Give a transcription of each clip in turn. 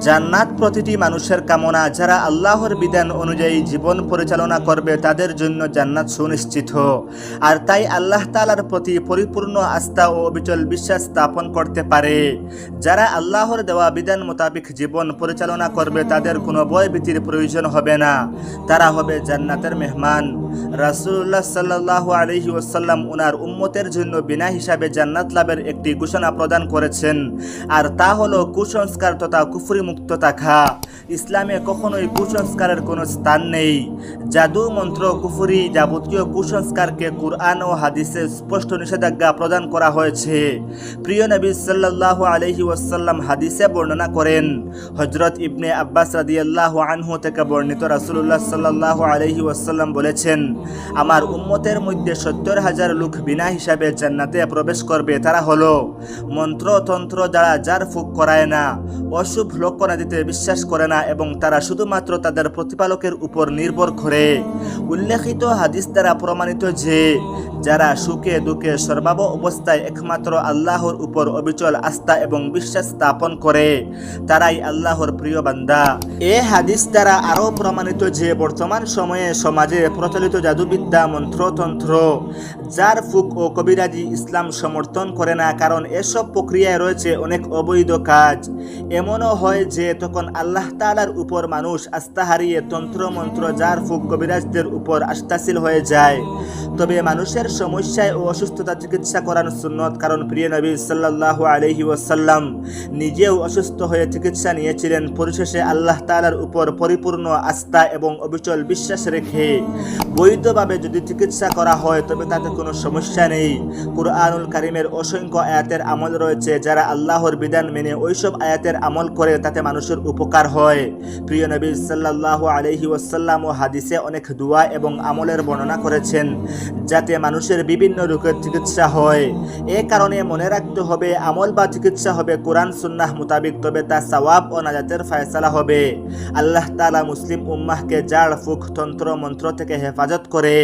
জান্নাত প্রতিটি মানুষের কামনা, যারা আল্লাহর বিধান অনুযায়ী জীবন পরিচালনা করবে, তাদের জন্য জান্নাত সুনিশ্চিত। আর তাই আল্লাহ তালার প্রতি পরিপূর্ণ আস্থা ও অবিচল বিশ্বাস স্থাপন করতে পারে। যারা আল্লাহর দেওয়া বিধান মোতাবিক জীবন পরিচালনা করবে, তাদের কোনো ভয় ভীতির প্রয়োজন হবে না। তারা হবে জান্নাতের মেহমান। রাসুল্লাহ সাল্লাহ আলহি ওসাল্লাম উনার উম্মতের জন্য বিনা হিসাবে জান্নাত লাভের একটি ঘোষণা প্রদান করেছেন। আর তা হলো কুসংস্কার তথা কুফুরি মুক্ত থাকা ইসলামে কখনোই কুসংস্কারের কোনো স্থান নেই। জাদু মন্ত্র কুফুরি যাবতীয় কুসংস্কারকে কুরআন ও হাদিসে স্পষ্ট নিষেধাজ্ঞা প্রদান করা হয়েছে। প্রিয় নবী সাল্লাহ আলহি ওয়াসাল্লাম হাদিসে বর্ণনা করেন হজরত ইবনে আব্বাস রাদিয়াল্লাহু আনহু থেকে বর্ণিত রাসুল্লাহ সাল্লাল্লাহু আলাইহি ওয়াসাল্লাম বলেছেন, আমার উম্মতের মধ্যে সত্তর হাজার লোক বিনা হিসাবে জান্নাতে প্রবেশ করবে, তারা হলো মন্ত্রতন্ত্র দ্বারা যার ফুক করায় না, অশুভ লক্ষণাদিতে বিশ্বাস করে না এবং তারা শুধুমাত্র তাদের প্রতিপালকের উপর নির্ভর করে। উল্লেখিত হাদিস দ্বারা প্রমাণিত যে যারা সুখে, দুঃখে সর্বাব অবস্থায় একমাত্র আল্লাহর উপর অবিচল আস্থা এবং বিশ্বাস স্থাপন করে, তারাই আল্লাহর প্রিয় বান্দা। এ হাদিস দ্বারা আরও প্রমাণিত যে বর্তমান সময়ে সমাজে প্রচলিত জাদুবিদ্যা মন্ত্রতন্ত্র, যার ফুক ও কবিরাজি ইসলাম সমর্থন করে না, কারণ এসব প্রক্রিয়ায় রয়েছে অনেক অবৈধ কাজ। এমনও হয় যে তখন আল্লাহ তালার উপর মানুষ আস্থা হারিয়ে তন্ত্র মন্ত্র যার ফুক কবিরাজদের উপর আস্থাশীল হয়ে যায়। তবে মানুষের সমস্যায় ও অসুস্থতা চিকিৎসা করানো সুন্নত। কারণ প্রিয় নবী সাল্লাহ আলহি ওয়াসাল্লাম নিজেও অসুস্থ হয়ে চিকিৎসা নিয়েছিলেন। পরিশেষে আল্লাহ তালার উপর পরিপূর্ণ আস্থা এবং অবিচল বিশ্বাস রেখে বৈধভাবে যদি চিকিৎসা করা হয়, তবে তাতে কোনো সমস্যা নেই। কুরআনুল কারিমের অসংখ্য আয়াতের আমল রয়েছে। যারা আল্লাহর বিধান মেনে ওইসব আয়াতের আমল করে, তাতে মানুষের উপকার হয়। প্রিয় নবী সাল্লাহ আলহি ওয়াসাল্লাম ও হাদিসে অনেক দোয়া এবং আমলের বর্ণনা করেছেন, যাতে মানুষের বিভিন্ন রোগের চিকিৎসা হয়। এ কারণে মনে রাখতে হবে, আমল বা চিকিৎসা হবে কোরআন, সুন্নাহ মোতাবিক, তবে তা সওয়াব ও নাজাতের ফয়সালা হবে। আল্লাহ তালা মুসলিম উম্মাহকে জাড় ফুক, তন্ত্র, মন্ত্র থেকে হেফাজত করে।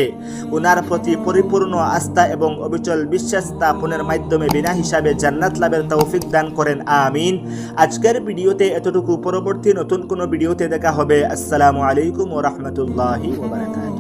উনার প্রতি পরিপূর্ণ আস্থা এবং অবিচল বিশ্বাস স্থাপনের মাধ্যমে বিনা হিসাবে জান্নাত লাভের তৌফিক দান করেন। আমিন। আজকের ভিডিওতে এতটুকু। পরবর্তী নতুন কোনো ভিডিওতে দেখা হবে। আসসালামু আলাইকুম ও ওবরাকাত